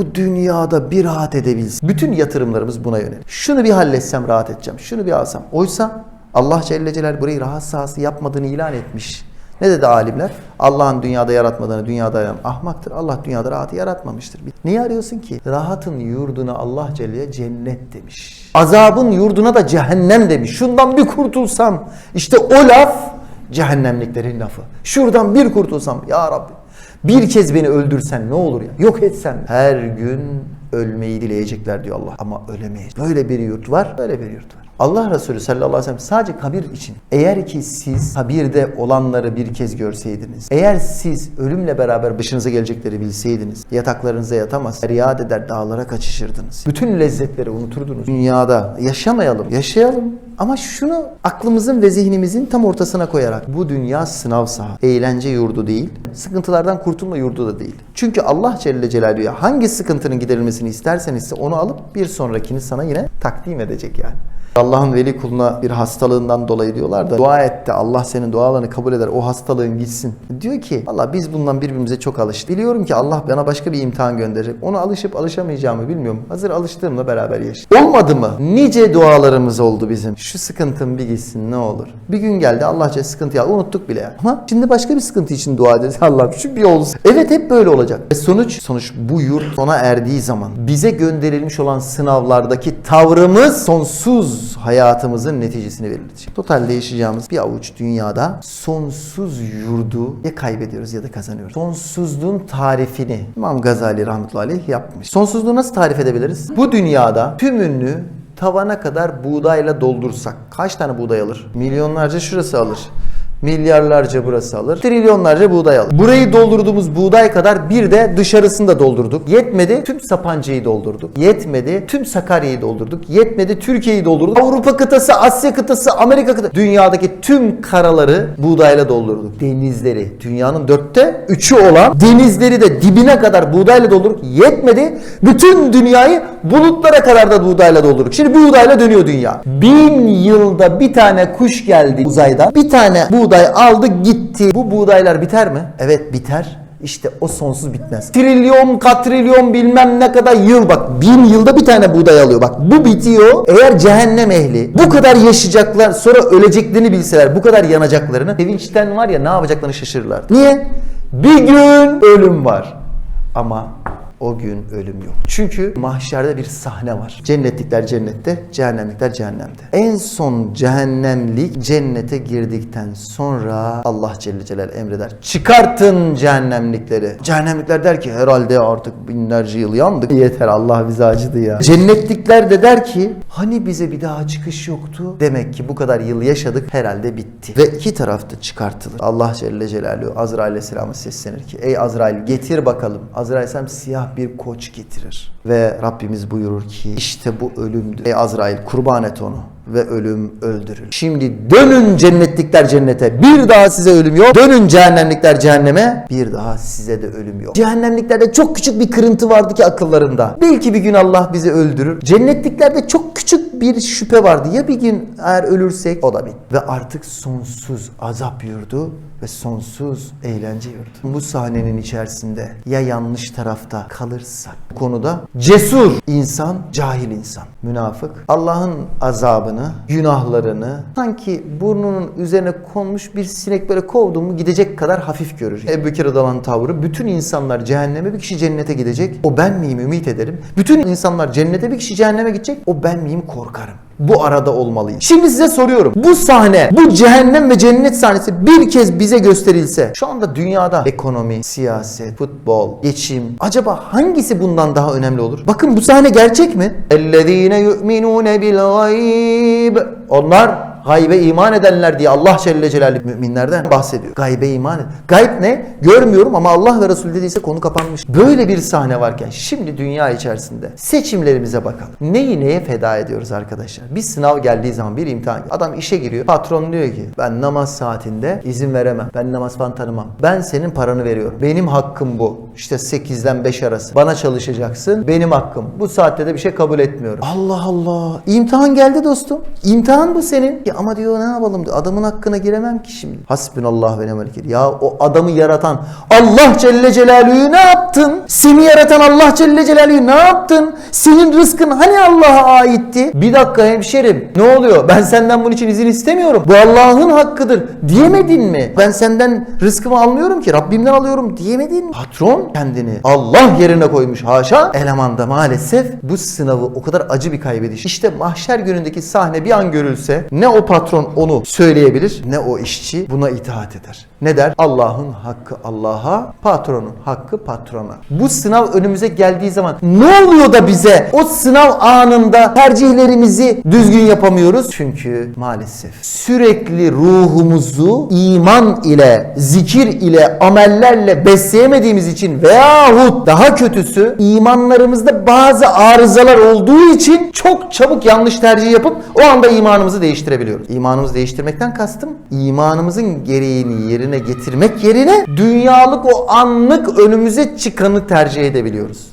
bu dünyada bir rahat edebilsin. Bütün yatırımlarımız buna yönelik. Şunu bir halletsem rahat edeceğim. Şunu bir alsam. Oysa Allah Celle Celal burayı rahat sahası yapmadığını ilan etmiş. Ne dedi alimler? Allah'ın dünyada yaratmadığını dünyada yaran ahmaktır. Allah dünyada rahatı yaratmamıştır. Niye arıyorsun ki? Rahatın yurduna Allah Celle'ye cennet demiş. Azabın yurduna da cehennem demiş. Şundan bir kurtulsam. işte o laf cehennemliklerin lafı. Şuradan bir kurtulsam ya Rabbi. Bir kez beni öldürsen ne olur ya? Yok etsen. Her gün ölmeyi dileyecekler diyor Allah. Ama ölemeyiz. Böyle bir yurt var, böyle bir yurt var. Allah Resulü sallallahu aleyhi ve sellem sadece kabir için. Eğer ki siz kabirde olanları bir kez görseydiniz, eğer siz ölümle beraber başınıza gelecekleri bilseydiniz, yataklarınıza yatamaz, feryat eder dağlara kaçışırdınız. Bütün lezzetleri unuturdunuz. Dünyada yaşamayalım, yaşayalım. Ama şunu aklımızın ve zihnimizin tam ortasına koyarak bu dünya sınav saha, eğlence yurdu değil, sıkıntılardan kurtulma yurdu da değil. Çünkü Allah Celle Celaluhu hangi sıkıntının giderilmesini isterseniz onu alıp bir sonrakini sana yine takdim edecek yani. Allah'ın veli kuluna bir hastalığından dolayı diyorlar da dua et de Allah senin dualarını kabul eder o hastalığın gitsin. Diyor ki Allah biz bundan birbirimize çok alıştık. Biliyorum ki Allah bana başka bir imtihan gönderecek. Ona alışıp alışamayacağımı bilmiyorum. Hazır alıştığımla beraber yaşayayım. Olmadı mı? Nice dualarımız oldu bizim. Şu sıkıntım bir gitsin ne olur. Bir gün geldi Allahça sıkıntıyı al. Unuttuk bile ya. Ama şimdi başka bir sıkıntı için dua ederiz. Allah şu bir olsun. Evet hep böyle olacak. Ve sonuç sonuç bu yurt sona erdiği zaman bize gönderilmiş olan sınavlardaki tavrımız sonsuz hayatımızın neticesini belirleyecek. Totalde yaşayacağımız bir avuç dünyada sonsuz yurdu ya kaybediyoruz ya da kazanıyoruz. Sonsuzluğun tarifini İmam Gazali rahmetullahi aleyh yapmış. Sonsuzluğu nasıl tarif edebiliriz? Bu dünyada tümünü tavana kadar buğdayla doldursak kaç tane buğday alır? Milyonlarca şurası alır. Milyarlarca burası alır. Trilyonlarca buğday alır. Burayı doldurduğumuz buğday kadar bir de dışarısını da doldurduk. Yetmedi tüm Sapanca'yı doldurduk. Yetmedi tüm Sakarya'yı doldurduk. Yetmedi Türkiye'yi doldurduk. Avrupa kıtası, Asya kıtası, Amerika kıtası. Dünyadaki tüm karaları buğdayla doldurduk. Denizleri, dünyanın dörtte üçü olan denizleri de dibine kadar buğdayla doldurduk. Yetmedi. Bütün dünyayı bulutlara kadar da buğdayla doldurduk. Şimdi buğdayla dönüyor dünya. Bin yılda bir tane kuş geldi uzaydan. Bir tane buğday aldı gitti. Bu buğdaylar biter mi? Evet biter. İşte o sonsuz bitmez. Trilyon, katrilyon bilmem ne kadar yıl bak. Bin yılda bir tane buğday alıyor. Bak bu bitiyor. Eğer cehennem ehli bu kadar yaşayacaklar sonra öleceklerini bilseler bu kadar yanacaklarını sevinçten var ya ne yapacaklarını şaşırırlar. Niye? Bir gün ölüm var. Ama o gün ölüm yok. Çünkü mahşerde bir sahne var. Cennetlikler cennette, cehennemlikler cehennemde. En son cehennemlik cennete girdikten sonra Allah Celle Celal emreder. Çıkartın cehennemlikleri. Cehennemlikler der ki herhalde artık binlerce yıl yandık. Yeter Allah bize acıdı ya. Cennetlikler de der ki hani bize bir daha çıkış yoktu. Demek ki bu kadar yıl yaşadık herhalde bitti. Ve iki tarafta çıkartılır. Allah Celle Celaluhu Azrail Aleyhisselam'a seslenir ki ey Azrail getir bakalım. Azrail Aleyhisselam siyah bir koç getirir. Ve Rabbimiz buyurur ki işte bu ölümdür. Ey Azrail kurban et onu ve ölüm öldürür. Şimdi dönün cennetlikler cennete. Bir daha size ölüm yok. Dönün cehennemlikler cehenneme. Bir daha size de ölüm yok. Cehennemliklerde çok küçük bir kırıntı vardı ki akıllarında. Belki bir gün Allah bizi öldürür. Cennetliklerde çok küçük bir şüphe vardı. Ya bir gün eğer ölürsek o da bit. Ve artık sonsuz azap yurdu ve sonsuz eğlence yurdu. Bu sahnenin içerisinde ya yanlış tarafta kalırsak bu konuda cesur insan, cahil insan, münafık Allah'ın azabını, günahlarını sanki burnunun üzerine konmuş bir sinek böyle kovdu mu gidecek kadar hafif görür. Ebu Bekir Adalan tavrı bütün insanlar cehenneme bir kişi cennete gidecek. O ben miyim ümit ederim. Bütün insanlar cennete bir kişi cehenneme gidecek. O ben miyim korkarım. Bu arada olmalıyım. Şimdi size soruyorum. Bu sahne, bu cehennem ve cennet sahnesi bir kez bize gösterilse şu anda dünyada ekonomi, siyaset, futbol, geçim acaba hangisi bundan daha önemli olur? Bakın bu sahne gerçek mi? اَلَّذ۪ينَ يُؤْمِنُونَ بِالْغَيْبِ onlar gaybe iman edenler diye Allah Celle Celaluhu müminlerden bahsediyor. Gaybe iman ed. Gayb ne? Görmüyorum ama Allah ve Resul dediyse konu kapanmış. Böyle bir sahne varken şimdi dünya içerisinde seçimlerimize bakalım. Neyi neye feda ediyoruz arkadaşlar? Bir sınav geldiği zaman bir imtihan. Adam işe giriyor. Patron diyor ki ben namaz saatinde izin veremem. Ben namaz falan tanımam. Ben senin paranı veriyorum. Benim hakkım bu. İşte 8'den 5 arası. Bana çalışacaksın. Benim hakkım. Bu saatte de bir şey kabul etmiyorum. Allah Allah. İmtihan geldi dostum. İmtihan bu senin. Ya ama diyor ne yapalım diyor. Adamın hakkına giremem ki şimdi. Hasbunallah ve vekil. Ya o adamı yaratan Allah Celle Celaluhu ne yaptın? Seni yaratan Allah Celle Celaluhu ne yaptın? Senin rızkın hani Allah'a aitti? Bir dakika hemşerim ne oluyor? Ben senden bunun için izin istemiyorum. Bu Allah'ın hakkıdır diyemedin mi? Ben senden rızkımı almıyorum ki Rabbimden alıyorum diyemedin mi? Patron kendini Allah yerine koymuş haşa. Elemanda maalesef bu sınavı o kadar acı bir kaybediş. İşte mahşer günündeki sahne bir an görülse ne o patron onu söyleyebilir ne o işçi buna itaat eder. Ne der? Allah'ın hakkı Allah'a, patronun hakkı patrona. Bu sınav önümüze geldiği zaman ne oluyor da bize o sınav anında tercihlerimizi düzgün yapamıyoruz? Çünkü maalesef sürekli ruhumuzu iman ile, zikir ile, amellerle besleyemediğimiz için veyahut daha kötüsü imanlarımızda bazı arızalar olduğu için çok çabuk yanlış tercih yapıp o anda imanımızı değiştirebiliyoruz. İmanımızı değiştirmekten kastım imanımızın gereğini yerine getirmek yerine dünyalık o anlık önümüze çıkanı tercih edebiliyoruz.